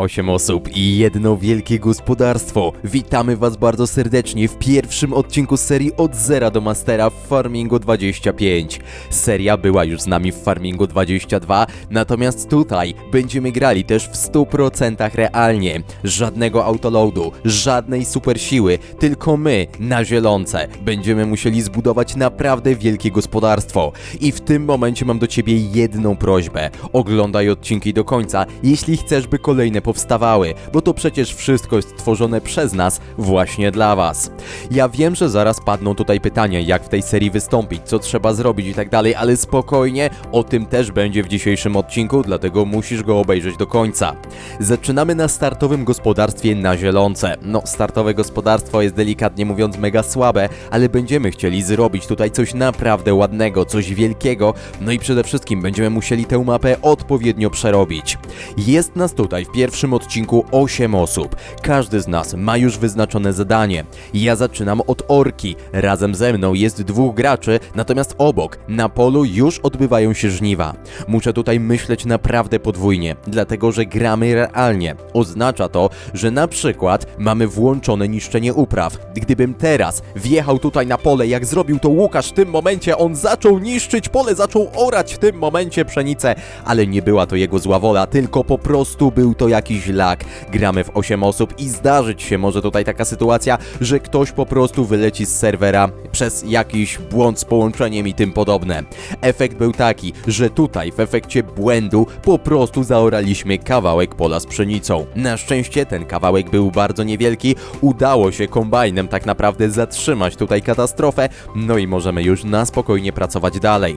Osiem osób i jedno wielkie gospodarstwo. Witamy Was bardzo serdecznie w pierwszym odcinku serii Od Zera do Mastera w Farmingu 25. Seria była już z nami w Farmingu 22, natomiast tutaj będziemy grali też w 100% realnie. Żadnego autoloadu, żadnej super siły, tylko my na zielonce będziemy musieli zbudować naprawdę wielkie gospodarstwo. I w tym momencie mam do Ciebie jedną prośbę. Oglądaj odcinki do końca, jeśli chcesz, by kolejne powstawały, bo to przecież wszystko jest tworzone przez nas właśnie dla Was. Ja wiem, że zaraz padną tutaj pytania, jak w tej serii wystąpić, co trzeba zrobić i tak dalej, ale spokojnie, o tym też będzie w dzisiejszym odcinku, dlatego musisz go obejrzeć do końca. Zaczynamy na startowym gospodarstwie na zielonce. No, startowe gospodarstwo jest delikatnie mówiąc mega słabe, ale będziemy chcieli zrobić tutaj coś naprawdę ładnego, coś wielkiego, no i przede wszystkim będziemy musieli tę mapę odpowiednio przerobić. Jest nas tutaj w pierwszym odcinku 8 osób. Każdy z nas ma już wyznaczone zadanie. Ja zaczynam od orki. Razem ze mną jest dwóch graczy, natomiast obok, na polu już odbywają się żniwa. Muszę tutaj myśleć naprawdę podwójnie, dlatego że gramy realnie. Oznacza to, że na przykład mamy włączone niszczenie upraw. Gdybym teraz wjechał tutaj na pole, jak zrobił to Łukasz w tym momencie, on zaczął niszczyć pole, zaczął orać w tym momencie pszenicę, ale nie była to jego zła wola, tylko po prostu był to jakiś lak. Gramy w 8 osób i zdarzyć się może tutaj taka sytuacja, że ktoś po prostu wyleci z serwera przez jakiś błąd z połączeniem i tym podobne. Efekt był taki, że tutaj w efekcie błędu po prostu zaoraliśmy kawałek pola z pszenicą. Na szczęście ten kawałek był bardzo niewielki, udało się kombajnem tak naprawdę zatrzymać tutaj katastrofę, no i możemy już na spokojnie pracować dalej.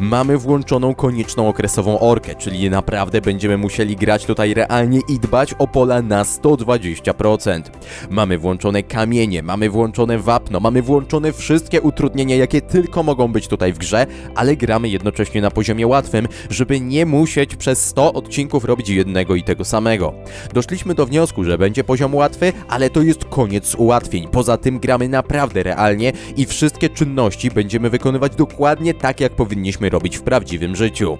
Mamy włączoną konieczną okresową orkę, czyli naprawdę będziemy musieli grać tutaj realnie i dbać o pola na 120%. Mamy włączone kamienie, mamy włączone wapno, mamy włączone wszystkie utrudnienia, jakie tylko mogą być tutaj w grze, ale gramy jednocześnie na poziomie łatwym, żeby nie musieć przez 100 odcinków robić jednego i tego samego. Doszliśmy do wniosku, że będzie poziom łatwy, ale to jest koniec ułatwień. Poza tym gramy naprawdę realnie i wszystkie czynności będziemy wykonywać dokładnie tak, jak powinniśmy robić w prawdziwym życiu.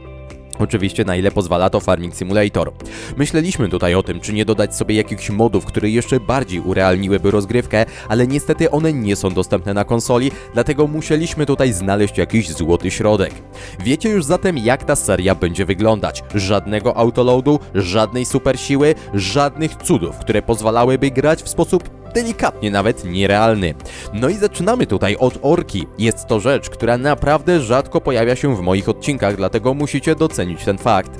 Oczywiście na ile pozwala to Farming Simulator. Myśleliśmy tutaj o tym, czy nie dodać sobie jakichś modów, które jeszcze bardziej urealniłyby rozgrywkę, ale niestety one nie są dostępne na konsoli, dlatego musieliśmy tutaj znaleźć jakiś złoty środek. Wiecie już zatem jak ta seria będzie wyglądać. Żadnego autoloadu, żadnej super siły, żadnych cudów, które pozwalałyby grać w sposób delikatnie nawet nierealny. No i zaczynamy tutaj od orki. Jest to rzecz, która naprawdę rzadko pojawia się w moich odcinkach, dlatego musicie docenić ten fakt.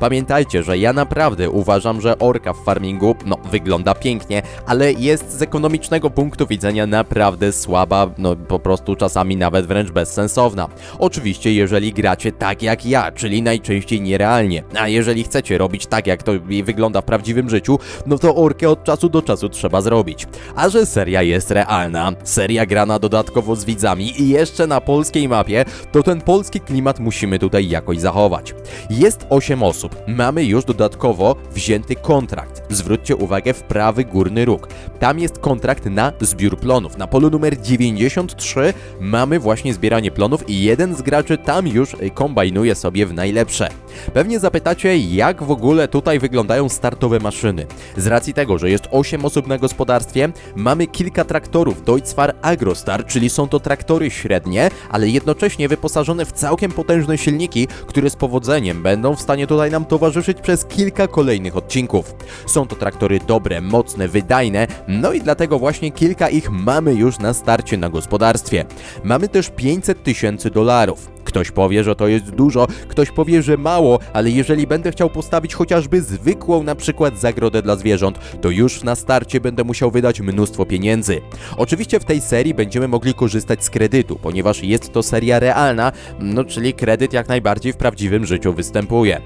Pamiętajcie, że ja naprawdę uważam, że orka w farmingu, no, wygląda pięknie, ale jest z ekonomicznego punktu widzenia naprawdę słaba, no, po prostu czasami nawet wręcz bezsensowna. Oczywiście, jeżeli gracie tak jak ja, czyli najczęściej nierealnie, a jeżeli chcecie robić tak, jak to wygląda w prawdziwym życiu, no to orkę od czasu do czasu trzeba zrobić. A że seria jest realna, seria grana dodatkowo z widzami i jeszcze na polskiej mapie, to ten polski klimat musimy tutaj jakoś zachować. Jest 8 osób, mamy już dodatkowo wzięty kontrakt. Zwróćcie uwagę w prawy górny róg. Tam jest kontrakt na zbiór plonów. Na polu numer 93 mamy właśnie zbieranie plonów i jeden z graczy tam już kombajnuje sobie w najlepsze. Pewnie zapytacie, jak w ogóle tutaj wyglądają startowe maszyny. Z racji tego, że jest 8 osób na gospodarstwie, mamy kilka traktorów Deutzfahr Agrostar, czyli są to traktory średnie, ale jednocześnie wyposażone w całkiem potężne silniki, które z powodzeniem będą w stanie tutaj nam towarzyszyć przez kilka kolejnych odcinków. Są to traktory dobre, mocne, wydajne, no i dlatego właśnie kilka ich mamy już na starcie na gospodarstwie. Mamy też 500 tysięcy dolarów. Ktoś powie, że to jest dużo, ktoś powie, że mało, ale jeżeli będę chciał postawić chociażby zwykłą na przykład zagrodę dla zwierząt, to już na starcie będę musiał wydać mnóstwo pieniędzy. Oczywiście w tej serii będziemy mogli korzystać z kredytu, ponieważ jest to seria realna, no czyli kredyt jak najbardziej w prawdziwym życiu występuje.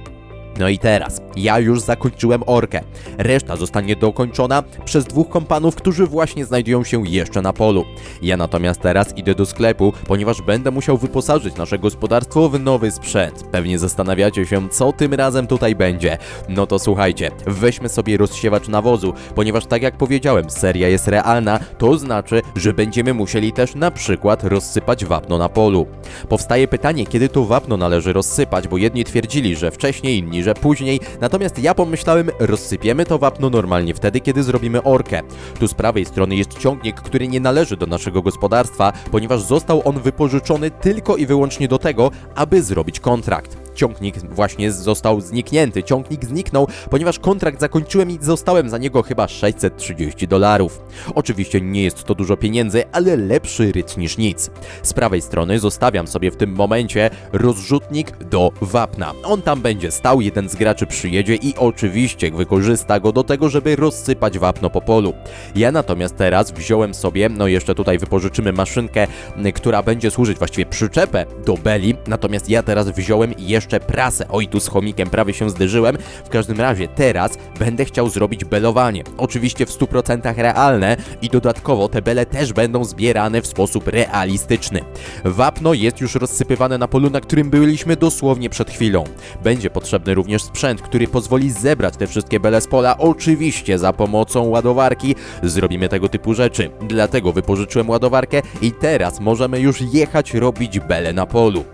No i teraz, ja już zakończyłem orkę. Reszta zostanie dokończona przez dwóch kompanów, którzy właśnie znajdują się jeszcze na polu. Ja natomiast teraz idę do sklepu, ponieważ będę musiał wyposażyć nasze gospodarstwo w nowy sprzęt. Pewnie zastanawiacie się, co tym razem tutaj będzie. No to słuchajcie, weźmy sobie rozsiewacz nawozu, ponieważ tak jak powiedziałem, seria jest realna, to znaczy, że będziemy musieli też na przykład rozsypać wapno na polu. Powstaje pytanie, kiedy to wapno należy rozsypać, bo jedni twierdzili, że wcześniej, inni że później. Natomiast ja pomyślałem, rozsypiemy to wapno normalnie wtedy, kiedy zrobimy orkę. Tu z prawej strony jest ciągnik, który nie należy do naszego gospodarstwa, ponieważ został on wypożyczony tylko i wyłącznie do tego, aby zrobić kontrakt. Ciągnik właśnie został zniknięty. Ciągnik zniknął, ponieważ kontrakt zakończyłem i zostałem za niego chyba 630 dolarów. Oczywiście nie jest to dużo pieniędzy, ale lepszy rytm niż nic. Z prawej strony zostawiam sobie w tym momencie rozrzutnik do wapna. On tam będzie stał, jeden z graczy przyjedzie i oczywiście wykorzysta go do tego, żeby rozsypać wapno po polu. Ja natomiast teraz wziąłem sobie, no jeszcze tutaj wypożyczymy maszynkę, która będzie służyć właściwie przyczepę do beli, natomiast ja teraz wziąłem jeszcze prasę. Oj, tu z chomikiem prawie się zderzyłem. W każdym razie teraz będę chciał zrobić belowanie. Oczywiście w 100% realne i dodatkowo te bele też będą zbierane w sposób realistyczny. Wapno jest już rozsypywane na polu, na którym byliśmy dosłownie przed chwilą. Będzie potrzebny również sprzęt, który pozwoli zebrać te wszystkie bele z pola, oczywiście za pomocą ładowarki. Zrobimy tego typu rzeczy. Dlatego wypożyczyłem ładowarkę i teraz możemy już jechać robić bele na polu.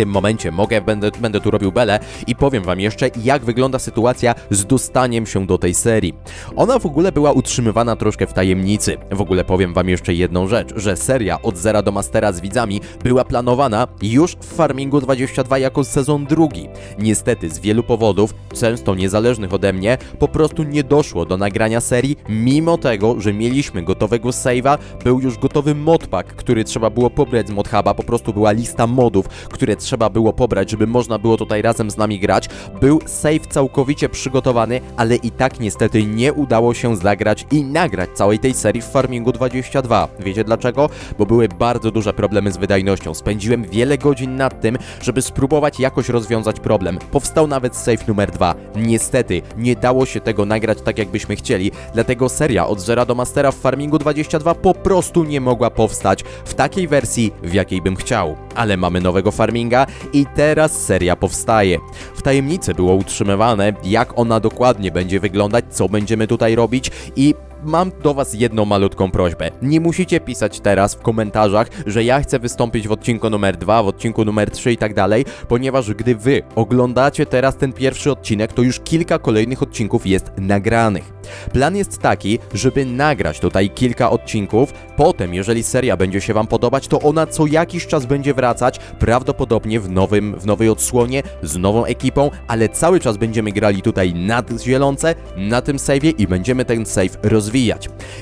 Tym momencie mogę, będę, będę tu robił belę i powiem wam jeszcze, jak wygląda sytuacja z dostaniem się do tej serii. Ona w ogóle była utrzymywana troszkę w tajemnicy. W ogóle powiem wam jeszcze jedną rzecz, że seria od zera do mastera z widzami była planowana już w Farmingu 22 jako sezon drugi. Niestety z wielu powodów, często niezależnych ode mnie, po prostu nie doszło do nagrania serii, mimo tego, że mieliśmy gotowego save'a, był już gotowy modpack, który trzeba było pobrać z modhuba, po prostu była lista modów, które trzeba było pobrać, żeby można było tutaj razem z nami grać. Był save całkowicie przygotowany, ale i tak niestety nie udało się zagrać i nagrać całej tej serii w Farmingu 22. Wiecie dlaczego? Bo były bardzo duże problemy z wydajnością. Spędziłem wiele godzin nad tym, żeby spróbować jakoś rozwiązać problem. Powstał nawet save numer 2. Niestety nie dało się tego nagrać tak jakbyśmy chcieli, dlatego seria od zera do mastera w Farmingu 22 po prostu nie mogła powstać w takiej wersji, w jakiej bym chciał. Ale mamy nowego farminga i teraz seria powstaje. W tajemnicy było utrzymywane, jak ona dokładnie będzie wyglądać, co będziemy tutaj robić i mam do Was jedną malutką prośbę. Nie musicie pisać teraz w komentarzach, że ja chcę wystąpić w odcinku numer 2, w odcinku numer 3 i tak dalej, ponieważ gdy Wy oglądacie teraz ten pierwszy odcinek, to już kilka kolejnych odcinków jest nagranych. Plan jest taki, żeby nagrać tutaj kilka odcinków, potem jeżeli seria będzie się Wam podobać, to ona co jakiś czas będzie wracać, prawdopodobnie w, nowym, w nowej odsłonie, z nową ekipą, ale cały czas będziemy grali tutaj nad zielonce, na tym save'ie i będziemy ten save rozwijać.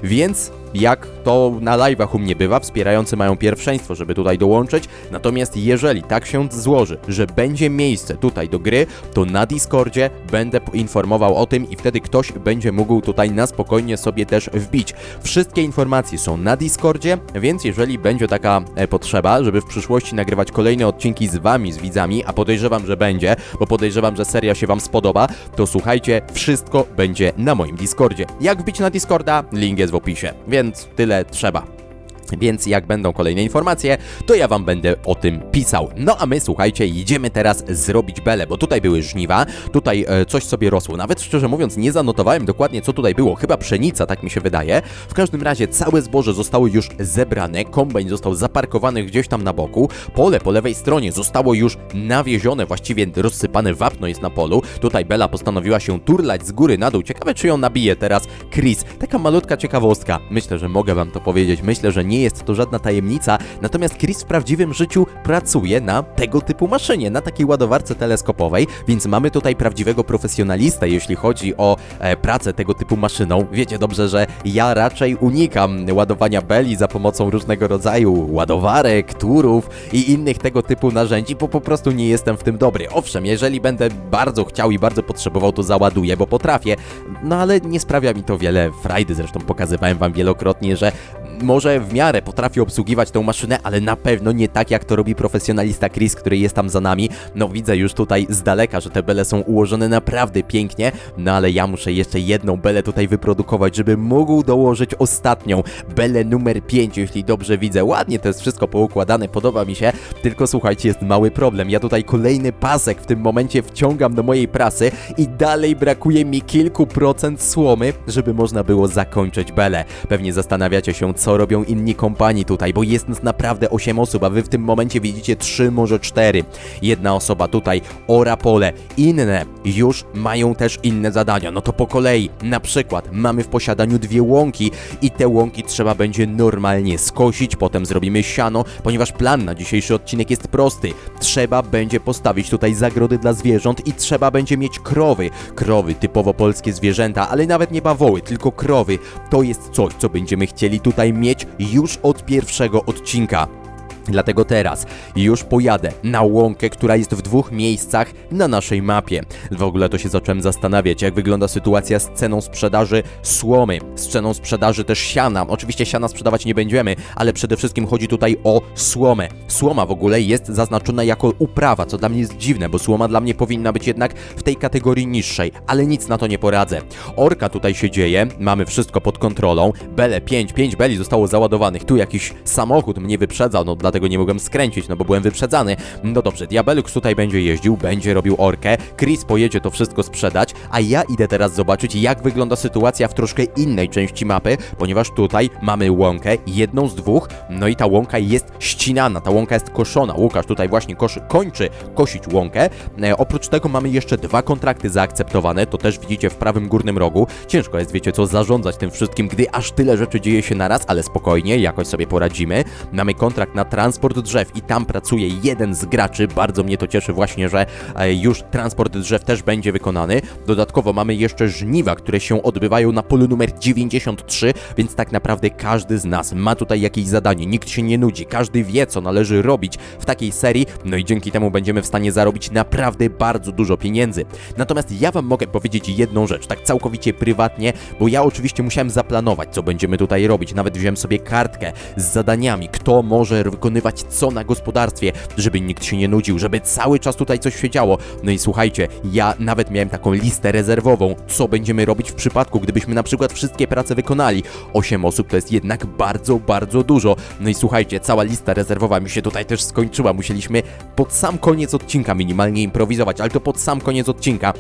Więc jak to na live'ach u mnie bywa, wspierający mają pierwszeństwo, żeby tutaj dołączyć, natomiast jeżeli tak się złoży, że będzie miejsce tutaj do gry, to na Discordzie będę informował o tym i wtedy ktoś będzie mógł tutaj na spokojnie sobie też wbić. Wszystkie informacje są na Discordzie, więc jeżeli będzie taka e, potrzeba, żeby w przyszłości nagrywać kolejne odcinki z wami, z widzami, a podejrzewam, że będzie, bo podejrzewam, że seria się wam spodoba, to słuchajcie, wszystko będzie na moim Discordzie. Jak wbić na Discorda? Link jest w opisie, więc tyle trzeba. Więc jak będą kolejne informacje, to ja wam będę o tym pisał. No a my, słuchajcie, idziemy teraz zrobić belę, bo tutaj były żniwa, tutaj e, coś sobie rosło. Nawet szczerze mówiąc, nie zanotowałem dokładnie, co tutaj było. Chyba pszenica, tak mi się wydaje. W każdym razie całe zboże zostało już zebrane, kombajn został zaparkowany gdzieś tam na boku, pole po lewej stronie zostało już nawiezione, właściwie rozsypane wapno jest na polu. Tutaj Bela postanowiła się turlać z góry na dół. Ciekawe, czy ją nabije teraz Chris. Taka malutka ciekawostka. Myślę, że mogę wam to powiedzieć. Myślę, że nie jest to żadna tajemnica, natomiast Chris w prawdziwym życiu pracuje na tego typu maszynie, na takiej ładowarce teleskopowej, więc mamy tutaj prawdziwego profesjonalistę, jeśli chodzi o e, pracę tego typu maszyną. Wiecie dobrze, że ja raczej unikam ładowania beli za pomocą różnego rodzaju ładowarek, turów i innych tego typu narzędzi, bo po prostu nie jestem w tym dobry. Owszem, jeżeli będę bardzo chciał i bardzo potrzebował, to załaduję, bo potrafię, no ale nie sprawia mi to wiele frajdy, zresztą pokazywałem wam wielokrotnie, że może w miarę potrafi obsługiwać tą maszynę, ale na pewno nie tak jak to robi profesjonalista Chris, który jest tam za nami. No widzę już tutaj z daleka, że te bele są ułożone naprawdę pięknie, no ale ja muszę jeszcze jedną belę tutaj wyprodukować, żeby mógł dołożyć ostatnią, belę numer 5, jeśli dobrze widzę. Ładnie to jest wszystko poukładane, podoba mi się, tylko słuchajcie, jest mały problem. Ja tutaj kolejny pasek w tym momencie wciągam do mojej prasy i dalej brakuje mi kilku procent słomy, żeby można było zakończyć belę. Pewnie zastanawiacie się, co co robią inni kompanii tutaj, bo jest nas naprawdę 8 osób, a wy w tym momencie widzicie 3, może 4. Jedna osoba tutaj ora pole, inne już mają też inne zadania. No to po kolei, na przykład mamy w posiadaniu dwie łąki i te łąki trzeba będzie normalnie skosić, potem zrobimy siano, ponieważ plan na dzisiejszy odcinek jest prosty. Trzeba będzie postawić tutaj zagrody dla zwierząt i trzeba będzie mieć krowy. Krowy, typowo polskie zwierzęta, ale nawet nie bawoły, tylko krowy. To jest coś, co będziemy chcieli tutaj mieć już od pierwszego odcinka. Dlatego teraz już pojadę na łąkę, która jest w dwóch miejscach na naszej mapie. W ogóle to się zacząłem zastanawiać, jak wygląda sytuacja z ceną sprzedaży słomy, z ceną sprzedaży też siana. Oczywiście siana sprzedawać nie będziemy, ale przede wszystkim chodzi tutaj o słomę. Słoma w ogóle jest zaznaczona jako uprawa, co dla mnie jest dziwne, bo słoma dla mnie powinna być jednak w tej kategorii niższej, ale nic na to nie poradzę. Orka tutaj się dzieje, mamy wszystko pod kontrolą. Bele 5, 5 beli zostało załadowanych. Tu jakiś samochód mnie wyprzedzał, no dlatego nie mogłem skręcić, no bo byłem wyprzedzany. No dobrze, Diabelux tutaj będzie jeździł, będzie robił orkę, Chris pojedzie to wszystko sprzedać, a ja idę teraz zobaczyć, jak wygląda sytuacja w troszkę innej części mapy, ponieważ tutaj mamy łąkę, jedną z dwóch, no i ta łąka jest ścinana, ta łąka jest koszona. Łukasz tutaj właśnie koszy, kończy kosić łąkę. E, oprócz tego mamy jeszcze dwa kontrakty zaakceptowane, to też widzicie w prawym górnym rogu. Ciężko jest, wiecie co, zarządzać tym wszystkim, gdy aż tyle rzeczy dzieje się naraz, ale spokojnie, jakoś sobie poradzimy. Mamy kontrakt na transport drzew i tam pracuje jeden z graczy. Bardzo mnie to cieszy właśnie, że e, już transport drzew też będzie wykonany. Dodatkowo mamy jeszcze żniwa, które się odbywają na polu numer 93, więc tak naprawdę każdy z nas ma tutaj jakieś zadanie. Nikt się nie nudzi, każdy wie, co należy robić w takiej serii, no i dzięki temu będziemy w stanie zarobić naprawdę bardzo dużo pieniędzy. Natomiast ja Wam mogę powiedzieć jedną rzecz, tak całkowicie prywatnie, bo ja oczywiście musiałem zaplanować, co będziemy tutaj robić. Nawet wziąłem sobie kartkę z zadaniami, kto może wykonywać co na gospodarstwie, żeby nikt się nie nudził, żeby cały czas tutaj coś się działo. No i słuchajcie, ja nawet miałem taką listę rezerwową, co będziemy robić w przypadku, gdybyśmy na przykład wszystkie prace wykonali. 8 osób to jest jednak bardzo, bardzo dużo. No i słuchajcie, cała lista rezerwowa mi się tutaj też skończyła. Musieliśmy pod sam koniec odcinka minimalnie improwizować, ale to pod sam koniec odcinka.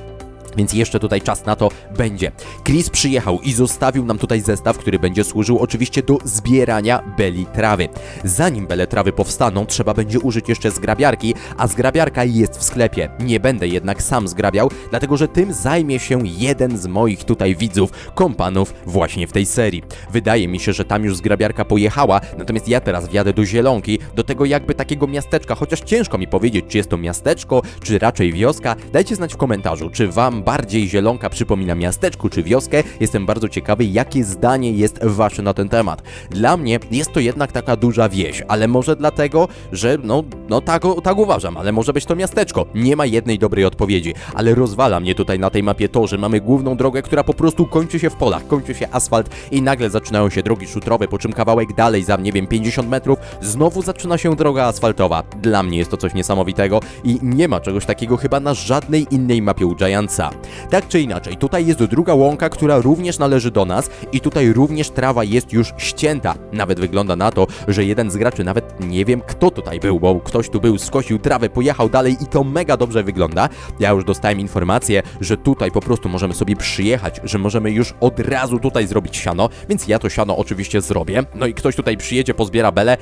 Więc jeszcze tutaj czas na to będzie. Chris przyjechał i zostawił nam tutaj zestaw, który będzie służył oczywiście do zbierania beli trawy. Zanim bele trawy powstaną, trzeba będzie użyć jeszcze zgrabiarki, a zgrabiarka jest w sklepie. Nie będę jednak sam zgrabiał, dlatego że tym zajmie się jeden z moich tutaj widzów, kompanów właśnie w tej serii. Wydaje mi się, że tam już zgrabiarka pojechała, natomiast ja teraz wjadę do Zielonki, do tego jakby takiego miasteczka, chociaż ciężko mi powiedzieć, czy jest to miasteczko, czy raczej wioska. Dajcie znać w komentarzu, czy wam bardziej Zielonka przypomina miasteczku czy wioskę. Jestem bardzo ciekawy, jakie zdanie jest wasze na ten temat. Dla mnie jest to jednak taka duża wieś, ale może dlatego, że no, no tak, tak uważam, ale może być to miasteczko. Nie ma jednej dobrej odpowiedzi, ale rozwala mnie tutaj na tej mapie to, że mamy główną drogę, która po prostu kończy się w polach, kończy się asfalt i nagle zaczynają się drogi szutrowe, po czym kawałek dalej, za nie wiem, 50 metrów, znowu zaczyna się droga asfaltowa. Dla mnie jest to coś niesamowitego i nie ma czegoś takiego chyba na żadnej innej mapie u Giantsa. Tak czy inaczej, tutaj jest druga łąka, która również należy do nas i tutaj również trawa jest już ścięta. Nawet wygląda na to, że jeden z graczy, nawet nie wiem kto tutaj był, bo ktoś tu był, skosił trawę, pojechał dalej i to mega dobrze wygląda. Ja już dostałem informację, że tutaj po prostu możemy sobie przyjechać, że możemy już od razu tutaj zrobić siano, więc ja to siano oczywiście zrobię. No i ktoś tutaj przyjedzie, pozbiera belę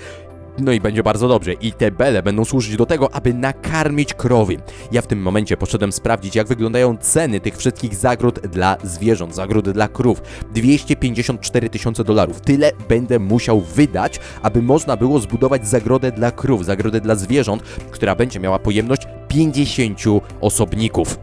no i będzie bardzo dobrze. I te bele będą służyć do tego, aby nakarmić krowy. Ja w tym momencie poszedłem sprawdzić, jak wyglądają ceny tych wszystkich zagród dla zwierząt, zagród dla krów. 254 tysiące dolarów. Tyle będę musiał wydać, aby można było zbudować zagrodę dla krów, zagrodę dla zwierząt, która będzie miała pojemność 50 osobników.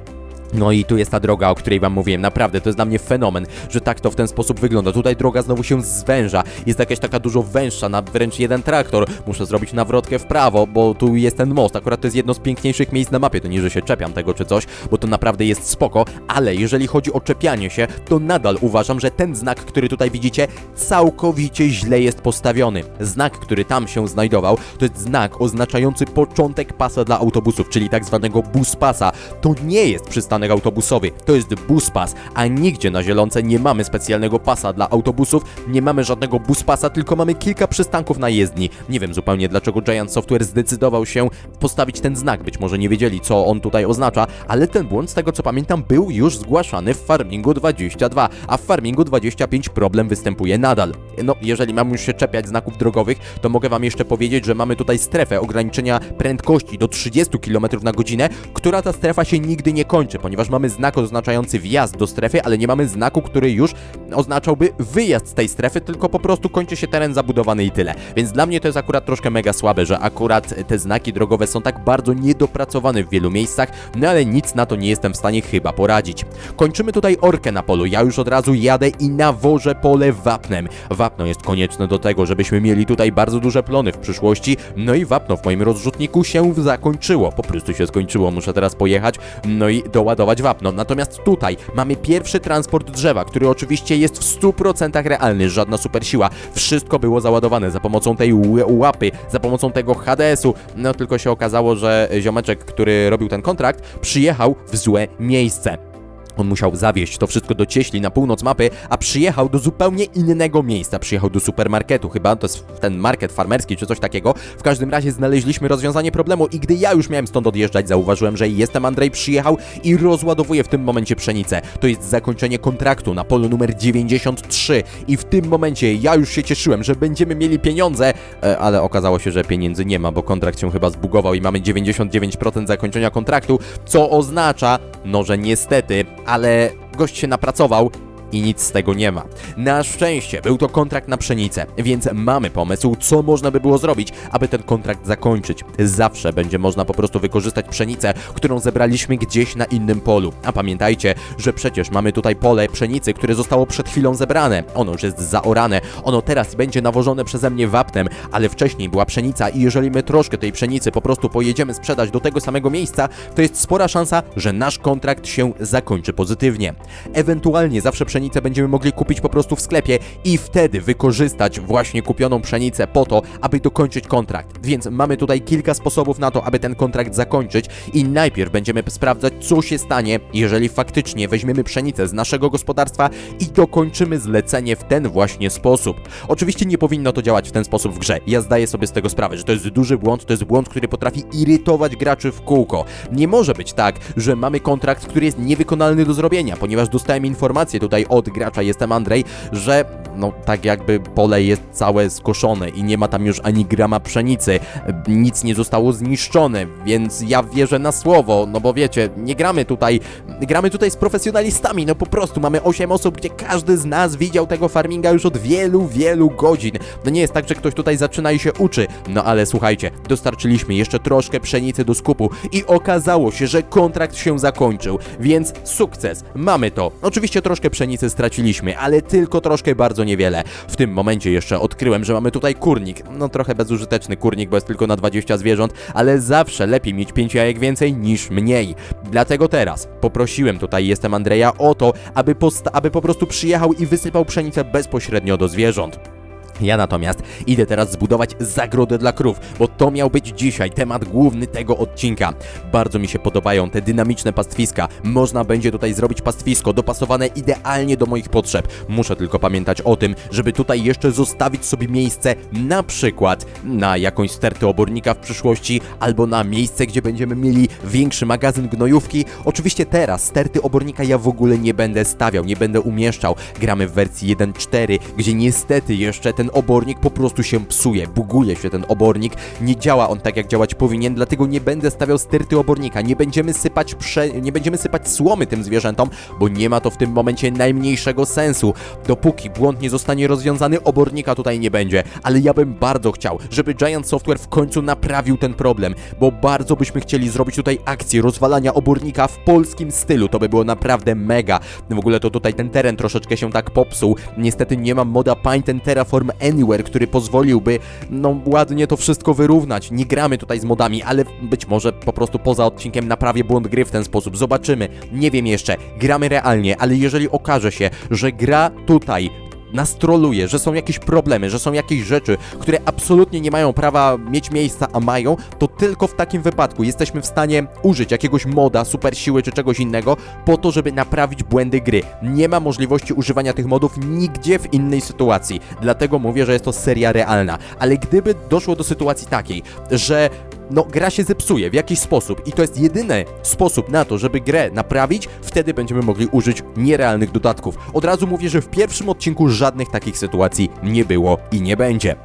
No i tu jest ta droga, o której wam mówiłem. Naprawdę, to jest dla mnie fenomen, że tak to w ten sposób wygląda. Tutaj droga znowu się zwęża. Jest jakaś taka dużo węższa, na wręcz jeden traktor. Muszę zrobić nawrotkę w prawo, bo tu jest ten most. Akurat to jest jedno z piękniejszych miejsc na mapie. To nie, że się czepiam tego czy coś, bo to naprawdę jest spoko. Ale jeżeli chodzi o czepianie się, to nadal uważam, że ten znak, który tutaj widzicie, całkowicie źle jest postawiony. Znak, który tam się znajdował, to jest znak oznaczający początek pasa dla autobusów, czyli tak zwanego bus pasa. To nie jest przystanek autobusowy, to jest bus pas, a nigdzie na Zielonce nie mamy specjalnego pasa dla autobusów, nie mamy żadnego bus pasa, tylko mamy kilka przystanków na jezdni. Nie wiem zupełnie dlaczego Giant Software zdecydował się postawić ten znak, być może nie wiedzieli co on tutaj oznacza, ale ten błąd z tego co pamiętam był już zgłaszany w Farmingu 22, a w Farmingu 25 problem występuje nadal. no jeżeli mam już się czepiać znaków drogowych, to mogę wam jeszcze powiedzieć, że mamy tutaj strefę ograniczenia prędkości do 30 km na godzinę, która ta strefa się nigdy nie kończy, ponieważ mamy znak oznaczający wjazd do strefy, ale nie mamy znaku, który już oznaczałby wyjazd z tej strefy, tylko po prostu kończy się teren zabudowany i tyle. Więc dla mnie to jest akurat troszkę mega słabe, że akurat te znaki drogowe są tak bardzo niedopracowane w wielu miejscach, no ale nic na to nie jestem w stanie chyba poradzić. Kończymy tutaj orkę na polu, ja już od razu jadę i nawożę pole wapnem. Wapno jest konieczne do tego, żebyśmy mieli tutaj bardzo duże plony w przyszłości, no i wapno w moim rozrzutniku się zakończyło, po prostu się skończyło, muszę teraz pojechać, no i doładować wapno. Natomiast tutaj mamy pierwszy transport drzewa, który oczywiście jest w 100% realny, żadna super siła. Wszystko było załadowane za pomocą tej łapy, za pomocą tego HDS-u. No tylko się okazało, że ziomeczek, który robił ten kontrakt, przyjechał w złe miejsce. On musiał zawieźć to wszystko do cieśli na północ mapy, a przyjechał do zupełnie innego miejsca. Przyjechał do supermarketu, chyba to jest ten market farmerski czy coś takiego. W każdym razie znaleźliśmy rozwiązanie problemu i gdy ja już miałem stąd odjeżdżać, zauważyłem, że jestem Andrzej przyjechał i rozładowuje w tym momencie pszenicę. To jest zakończenie kontraktu na polu numer 93 i w tym momencie ja już się cieszyłem, że będziemy mieli pieniądze, e, ale okazało się, że pieniędzy nie ma, bo kontrakt się chyba zbugował i mamy 99% zakończenia kontraktu, co oznacza, no że niestety, ale gość się napracował i nic z tego nie ma. Na szczęście był to kontrakt na pszenicę, więc mamy pomysł, co można by było zrobić, aby ten kontrakt zakończyć. Zawsze będzie można po prostu wykorzystać pszenicę, którą zebraliśmy gdzieś na innym polu. A pamiętajcie, że przecież mamy tutaj pole pszenicy, które zostało przed chwilą zebrane. Ono już jest zaorane, ono teraz będzie nawożone przeze mnie wapnem, ale wcześniej była pszenica i jeżeli my troszkę tej pszenicy po prostu pojedziemy sprzedać do tego samego miejsca, to jest spora szansa, że nasz kontrakt się zakończy pozytywnie. Ewentualnie zawsze pszenicę będziemy mogli kupić po prostu w sklepie i wtedy wykorzystać właśnie kupioną pszenicę po to, aby dokończyć kontrakt. Więc mamy tutaj kilka sposobów na to, aby ten kontrakt zakończyć i najpierw będziemy sprawdzać, co się stanie, jeżeli faktycznie weźmiemy pszenicę z naszego gospodarstwa i dokończymy zlecenie w ten właśnie sposób. Oczywiście nie powinno to działać w ten sposób w grze. Ja zdaję sobie z tego sprawę, że to jest duży błąd, to jest błąd, który potrafi irytować graczy w kółko. Nie może być tak, że mamy kontrakt, który jest niewykonalny do zrobienia, ponieważ dostałem informację tutaj od gracza, jestem Andrzej, że no tak jakby pole jest całe skoszone i nie ma tam już ani grama pszenicy, nic nie zostało zniszczone, więc ja wierzę na słowo, no bo wiecie, nie gramy tutaj, gramy tutaj z profesjonalistami, no po prostu mamy 8 osób, gdzie każdy z nas widział tego farminga już od wielu, wielu godzin. No nie jest tak, że ktoś tutaj zaczyna i się uczy, no ale słuchajcie, dostarczyliśmy jeszcze troszkę pszenicy do skupu i okazało się, że kontrakt się zakończył, więc sukces, mamy to. Oczywiście troszkę pszenicy straciliśmy, ale tylko troszkę bardzo niewiele. W tym momencie jeszcze odkryłem, że mamy tutaj kurnik. No trochę bezużyteczny kurnik, bo jest tylko na 20 zwierząt, ale zawsze lepiej mieć 5 jajek więcej niż mniej. Dlatego teraz poprosiłem tutaj, jestem Andrzeja, o to, aby, aby po prostu przyjechał i wysypał pszenicę bezpośrednio do zwierząt. Ja natomiast idę teraz zbudować zagrodę dla krów, bo to miał być dzisiaj temat główny tego odcinka. Bardzo mi się podobają te dynamiczne pastwiska. Można będzie tutaj zrobić pastwisko dopasowane idealnie do moich potrzeb. Muszę tylko pamiętać o tym, żeby tutaj jeszcze zostawić sobie miejsce na przykład na jakąś stertę obornika w przyszłości albo na miejsce, gdzie będziemy mieli większy magazyn gnojówki. Oczywiście teraz sterty obornika ja w ogóle nie będę stawiał, nie będę umieszczał. Gramy w wersji 1.4, gdzie niestety jeszcze ten obornik po prostu się psuje, buguje się ten obornik, nie działa on tak jak działać powinien, dlatego nie będę stawiał sterty obornika, nie będziemy sypać prze... nie będziemy sypać słomy tym zwierzętom, bo nie ma to w tym momencie najmniejszego sensu. Dopóki błąd nie zostanie rozwiązany, obornika tutaj nie będzie, ale ja bym bardzo chciał, żeby Giant Software w końcu naprawił ten problem, bo bardzo byśmy chcieli zrobić tutaj akcję rozwalania obornika w polskim stylu, to by było naprawdę mega. W ogóle to tutaj ten teren troszeczkę się tak popsuł, niestety nie mam moda Paint and Terraform Anywhere, który pozwoliłby, no ładnie to wszystko wyrównać. Nie gramy tutaj z modami, ale być może po prostu poza odcinkiem naprawię błąd gry w ten sposób. Zobaczymy. Nie wiem jeszcze. Gramy realnie, ale jeżeli okaże się, że gra tutaj nas troluje, że są jakieś problemy, że są jakieś rzeczy, które absolutnie nie mają prawa mieć miejsca, a mają, to tylko w takim wypadku jesteśmy w stanie użyć jakiegoś moda, super siły czy czegoś innego po to, żeby naprawić błędy gry. Nie ma możliwości używania tych modów nigdzie w innej sytuacji. Dlatego mówię, że jest to seria realna. Ale gdyby doszło do sytuacji takiej, że no gra się zepsuje w jakiś sposób i to jest jedyny sposób na to, żeby grę naprawić, wtedy będziemy mogli użyć nierealnych dodatków. Od razu mówię, że w pierwszym odcinku żadnych takich sytuacji nie było i nie będzie.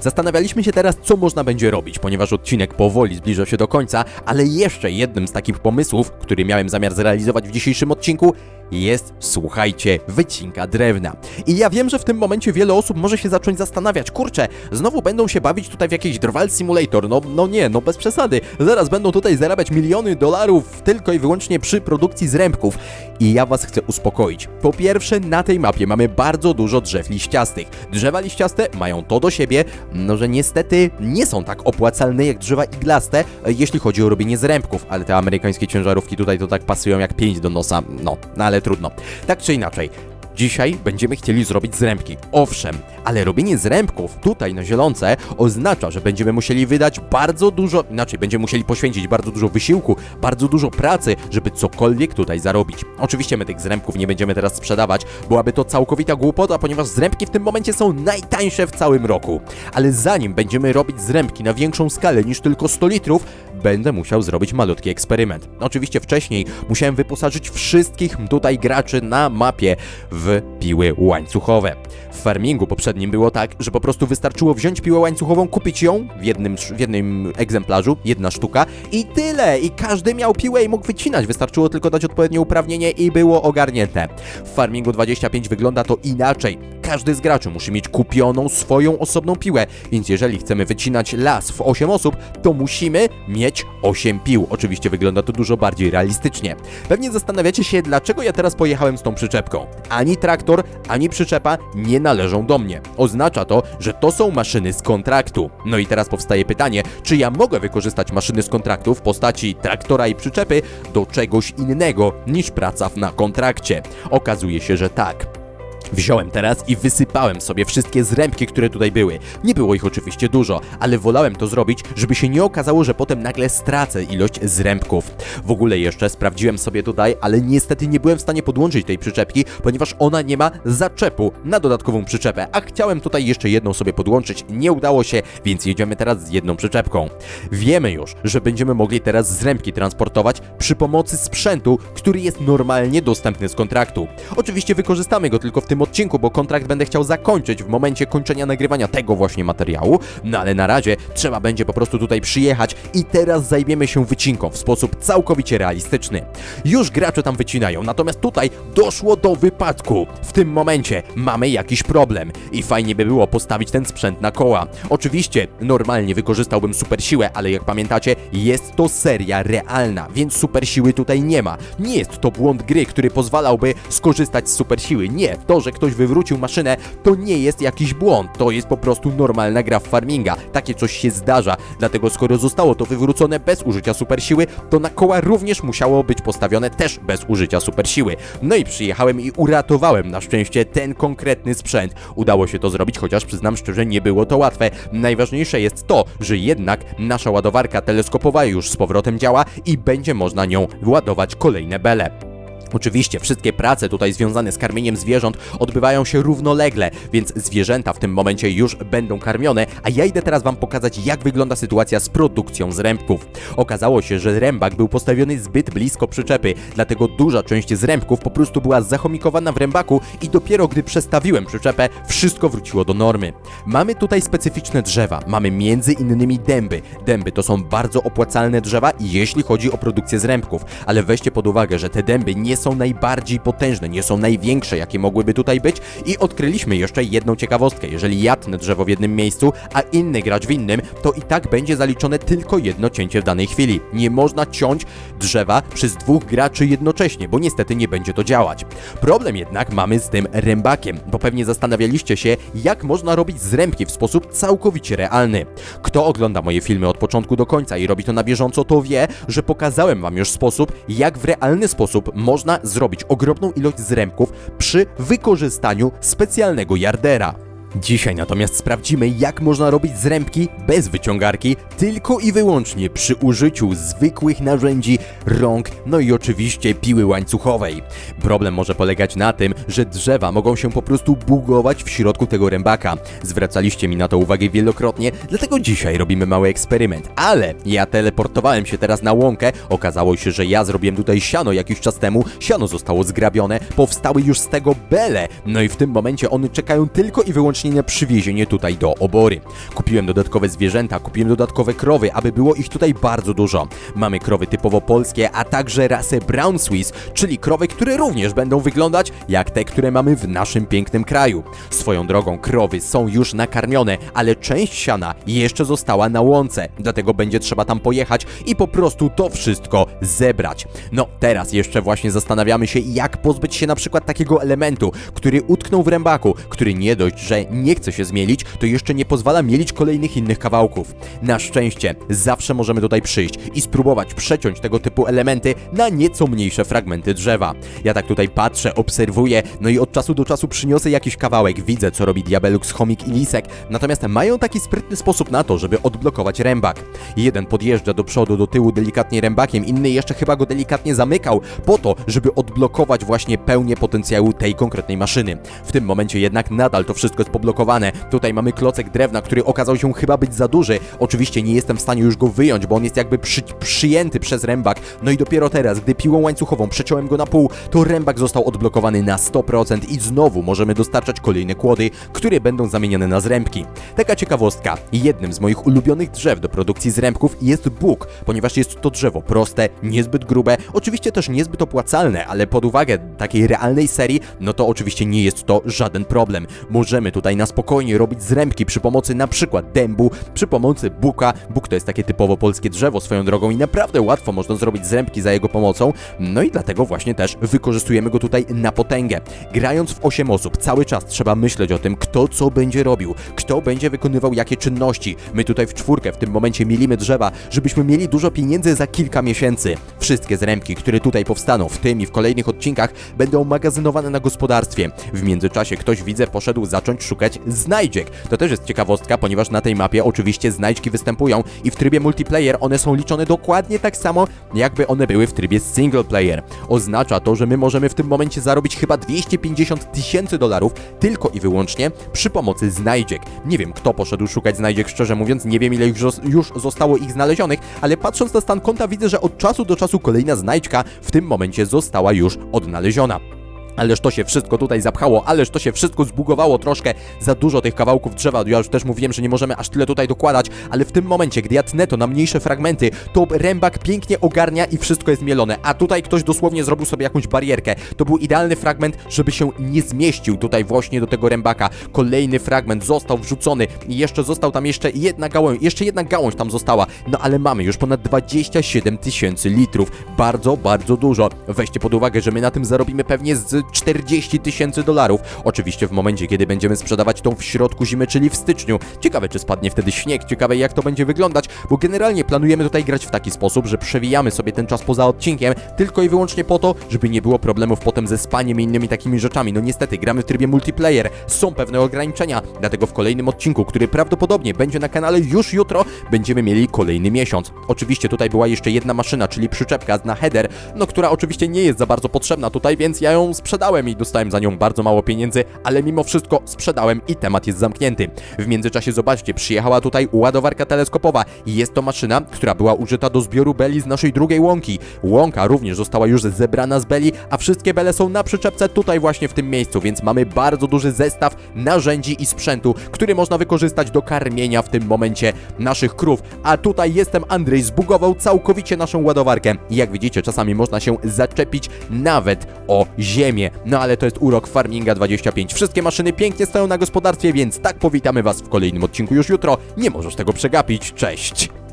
Zastanawialiśmy się teraz, co można będzie robić, ponieważ odcinek powoli zbliża się do końca, ale jeszcze jednym z takich pomysłów, który miałem zamiar zrealizować w dzisiejszym odcinku, jest, słuchajcie, wycinka drewna. I ja wiem, że w tym momencie wiele osób może się zacząć zastanawiać, kurczę, znowu będą się bawić tutaj w jakiś Drwal Simulator, no, no nie, no bez przesady, zaraz będą tutaj zarabiać miliony dolarów tylko i wyłącznie przy produkcji zrębków. I ja was chcę uspokoić. Po pierwsze, na tej mapie mamy bardzo dużo drzew liściastych. Drzewa liściaste mają to do siebie, no że niestety nie są tak opłacalne jak drzewa iglaste, jeśli chodzi o robienie zrębków, ale te amerykańskie ciężarówki tutaj to tak pasują jak pięć do nosa, no, no ale trudno. Tak czy inaczej, Dzisiaj będziemy chcieli zrobić zrębki. Owszem, ale robienie zrębków tutaj na zielonce oznacza, że będziemy musieli wydać bardzo dużo, inaczej będziemy musieli poświęcić bardzo dużo wysiłku, bardzo dużo pracy, żeby cokolwiek tutaj zarobić. Oczywiście my tych zrębków nie będziemy teraz sprzedawać, byłaby to całkowita głupota, ponieważ zrębki w tym momencie są najtańsze w całym roku. Ale zanim będziemy robić zrębki na większą skalę niż tylko 100 litrów, będę musiał zrobić malutki eksperyment. Oczywiście wcześniej musiałem wyposażyć wszystkich tutaj graczy na mapie w piły łańcuchowe. W farmingu poprzednim było tak, że po prostu wystarczyło wziąć piłę łańcuchową, kupić ją w jednym, w jednym egzemplarzu, jedna sztuka i tyle. I każdy miał piłę i mógł wycinać. Wystarczyło tylko dać odpowiednie uprawnienie i było ogarnięte. W farmingu 25 wygląda to inaczej. Każdy z graczy musi mieć kupioną swoją osobną piłę, więc jeżeli chcemy wycinać las w 8 osób, to musimy mieć 8 pił. Oczywiście wygląda to dużo bardziej realistycznie. Pewnie zastanawiacie się, dlaczego ja teraz pojechałem z tą przyczepką. Ani traktor, ani przyczepa nie należą do mnie. Oznacza to, że to są maszyny z kontraktu. No i teraz powstaje pytanie, czy ja mogę wykorzystać maszyny z kontraktu w postaci traktora i przyczepy do czegoś innego niż praca na kontrakcie? Okazuje się, że tak. Wziąłem teraz i wysypałem sobie wszystkie zrębki, które tutaj były. Nie było ich oczywiście dużo, ale wolałem to zrobić, żeby się nie okazało, że potem nagle stracę ilość zrębków. W ogóle jeszcze sprawdziłem sobie tutaj, ale niestety nie byłem w stanie podłączyć tej przyczepki, ponieważ ona nie ma zaczepu na dodatkową przyczepę, a chciałem tutaj jeszcze jedną sobie podłączyć. Nie udało się, więc jedziemy teraz z jedną przyczepką. Wiemy już, że będziemy mogli teraz zrębki transportować przy pomocy sprzętu, który jest normalnie dostępny z kontraktu. Oczywiście wykorzystamy go tylko w tym odcinku, bo kontrakt będę chciał zakończyć w momencie kończenia nagrywania tego właśnie materiału, no ale na razie trzeba będzie po prostu tutaj przyjechać i teraz zajmiemy się wycinką w sposób całkowicie realistyczny. Już gracze tam wycinają, natomiast tutaj doszło do wypadku. W tym momencie mamy jakiś problem i fajnie by było postawić ten sprzęt na koła. Oczywiście normalnie wykorzystałbym super siłę, ale jak pamiętacie, jest to seria realna, więc super siły tutaj nie ma. Nie jest to błąd gry, który pozwalałby skorzystać z super siły. Nie, to, że ktoś wywrócił maszynę, to nie jest jakiś błąd, to jest po prostu normalna gra w farminga. Takie coś się zdarza, dlatego skoro zostało to wywrócone bez użycia super siły, to na koła również musiało być postawione też bez użycia super siły. No i przyjechałem i uratowałem na szczęście ten konkretny sprzęt. Udało się to zrobić, chociaż przyznam szczerze, nie było to łatwe. Najważniejsze jest to, że jednak nasza ładowarka teleskopowa już z powrotem działa i będzie można nią ładować kolejne bele. Oczywiście wszystkie prace tutaj związane z karmieniem zwierząt odbywają się równolegle, więc zwierzęta w tym momencie już będą karmione, a ja idę teraz wam pokazać jak wygląda sytuacja z produkcją zrębków. Okazało się, że rębak był postawiony zbyt blisko przyczepy, dlatego duża część zrębków po prostu była zachomikowana w rębaku i dopiero gdy przestawiłem przyczepę, wszystko wróciło do normy. Mamy tutaj specyficzne drzewa, mamy między innymi dęby. Dęby to są bardzo opłacalne drzewa, jeśli chodzi o produkcję zrębków, ale weźcie pod uwagę, że te dęby nie są najbardziej potężne, nie są największe, jakie mogłyby tutaj być i odkryliśmy jeszcze jedną ciekawostkę. Jeżeli ja drzewo w jednym miejscu, a inny gracz w innym, to i tak będzie zaliczone tylko jedno cięcie w danej chwili. Nie można ciąć drzewa przez dwóch graczy jednocześnie, bo niestety nie będzie to działać. Problem jednak mamy z tym rębakiem, bo pewnie zastanawialiście się, jak można robić zrębki w sposób całkowicie realny. Kto ogląda moje filmy od początku do końca i robi to na bieżąco, to wie, że pokazałem wam już sposób, jak w realny sposób można zrobić ogromną ilość zrębków przy wykorzystaniu specjalnego yardera. Dzisiaj natomiast sprawdzimy, jak można robić zrębki bez wyciągarki, tylko i wyłącznie przy użyciu zwykłych narzędzi, rąk, no i oczywiście piły łańcuchowej. Problem może polegać na tym, że drzewa mogą się po prostu bugować w środku tego rębaka. Zwracaliście mi na to uwagę wielokrotnie, dlatego dzisiaj robimy mały eksperyment. Ale ja teleportowałem się teraz na łąkę, okazało się, że ja zrobiłem tutaj siano jakiś czas temu, siano zostało zgrabione, powstały już z tego bele, no i w tym momencie one czekają tylko i wyłącznie na przywiezienie tutaj do obory. Kupiłem dodatkowe zwierzęta, kupiłem dodatkowe krowy, aby było ich tutaj bardzo dużo. Mamy krowy typowo polskie, a także rasę Brown Swiss, czyli krowy, które również będą wyglądać jak te, które mamy w naszym pięknym kraju. Swoją drogą, krowy są już nakarmione, ale część siana jeszcze została na łące, dlatego będzie trzeba tam pojechać i po prostu to wszystko zebrać. No, teraz jeszcze właśnie zastanawiamy się, jak pozbyć się na przykład takiego elementu, który utknął w rębaku, który nie dość, że nie chce się zmielić, to jeszcze nie pozwala mielić kolejnych innych kawałków. Na szczęście, zawsze możemy tutaj przyjść i spróbować przeciąć tego typu elementy na nieco mniejsze fragmenty drzewa. Ja tak tutaj patrzę, obserwuję, no i od czasu do czasu przyniosę jakiś kawałek, widzę co robi Diabelux, Chomik i Lisek, natomiast mają taki sprytny sposób na to, żeby odblokować rębak. Jeden podjeżdża do przodu, do tyłu delikatnie rębakiem, inny jeszcze chyba go delikatnie zamykał, po to, żeby odblokować właśnie pełnię potencjału tej konkretnej maszyny. W tym momencie jednak nadal to wszystko jest poblokowane. Tutaj mamy klocek drewna, który okazał się chyba być za duży. Oczywiście nie jestem w stanie już go wyjąć, bo on jest jakby przy, przyjęty przez rębak. No i dopiero teraz, gdy piłą łańcuchową przeciąłem go na pół, to rębak został odblokowany na 100% i znowu możemy dostarczać kolejne kłody, które będą zamienione na zrębki. Taka ciekawostka. Jednym z moich ulubionych drzew do produkcji zrębków jest bóg, ponieważ jest to drzewo proste, niezbyt grube, oczywiście też niezbyt opłacalne, ale pod uwagę takiej realnej serii, no to oczywiście nie jest to żaden problem. Możemy tutaj na spokojnie robić zrębki przy pomocy na przykład dębu, przy pomocy buka. Bóg to jest takie typowo polskie drzewo swoją drogą i naprawdę łatwo można zrobić zrębki za jego pomocą. No i dlatego właśnie też wykorzystujemy go tutaj na potęgę. Grając w 8 osób, cały czas trzeba myśleć o tym, kto co będzie robił, kto będzie wykonywał jakie czynności. My tutaj w czwórkę w tym momencie mielimy drzewa, żebyśmy mieli dużo pieniędzy za kilka miesięcy. Wszystkie zrębki, które tutaj powstaną w tym i w kolejnych odcinkach, będą magazynowane na gospodarstwie. W międzyczasie ktoś widzę poszedł zacząć szukać znajdziek. To też jest ciekawostka, ponieważ na tej mapie oczywiście znajdźki występują i w trybie multiplayer one są liczone dokładnie tak samo, jakby one były w trybie single player. Oznacza to, że my możemy w tym momencie zarobić chyba 250 tysięcy dolarów tylko i wyłącznie przy pomocy znajdziek. Nie wiem, kto poszedł szukać znajdziek, szczerze mówiąc, nie wiem ile już zostało ich znalezionych, ale patrząc na stan konta widzę, że od czasu do czasu kolejna znajdźka w tym momencie została już odnaleziona. Ależ to się wszystko tutaj zapchało, ależ to się wszystko zbugowało troszkę, za dużo tych kawałków drzewa, ja już też mówiłem, że nie możemy aż tyle tutaj dokładać, ale w tym momencie, gdy ja tnę to na mniejsze fragmenty, to rębak pięknie ogarnia i wszystko jest mielone, a tutaj ktoś dosłownie zrobił sobie jakąś barierkę, to był idealny fragment, żeby się nie zmieścił tutaj właśnie do tego rębaka, kolejny fragment został wrzucony i jeszcze został tam jeszcze jedna gałąź, jeszcze jedna gałąź tam została, no ale mamy już ponad 27 tysięcy litrów, bardzo, bardzo dużo, weźcie pod uwagę, że my na tym zarobimy pewnie z 40 tysięcy dolarów. Oczywiście w momencie, kiedy będziemy sprzedawać tą w środku zimy, czyli w styczniu. Ciekawe, czy spadnie wtedy śnieg, ciekawe jak to będzie wyglądać, bo generalnie planujemy tutaj grać w taki sposób, że przewijamy sobie ten czas poza odcinkiem, tylko i wyłącznie po to, żeby nie było problemów potem ze spaniem i innymi takimi rzeczami. No niestety, gramy w trybie multiplayer, są pewne ograniczenia, dlatego w kolejnym odcinku, który prawdopodobnie będzie na kanale już jutro, będziemy mieli kolejny miesiąc. Oczywiście tutaj była jeszcze jedna maszyna, czyli przyczepka na header, no która oczywiście nie jest za bardzo potrzebna tutaj, więc ja ją sprzedałem i dostałem za nią bardzo mało pieniędzy, ale mimo wszystko sprzedałem i temat jest zamknięty. W międzyczasie zobaczcie, przyjechała tutaj ładowarka teleskopowa i jest to maszyna, która była użyta do zbioru beli z naszej drugiej łąki. Łąka również została już zebrana z beli, a wszystkie bele są na przyczepce tutaj właśnie w tym miejscu, więc mamy bardzo duży zestaw narzędzi i sprzętu, który można wykorzystać do karmienia w tym momencie naszych krów. A tutaj jestem Andrzej, zbugował całkowicie naszą ładowarkę. Jak widzicie, czasami można się zaczepić nawet o ziemię. No ale to jest urok Farminga 25. Wszystkie maszyny pięknie stoją na gospodarstwie, więc tak powitamy Was w kolejnym odcinku już jutro. Nie możesz tego przegapić. Cześć!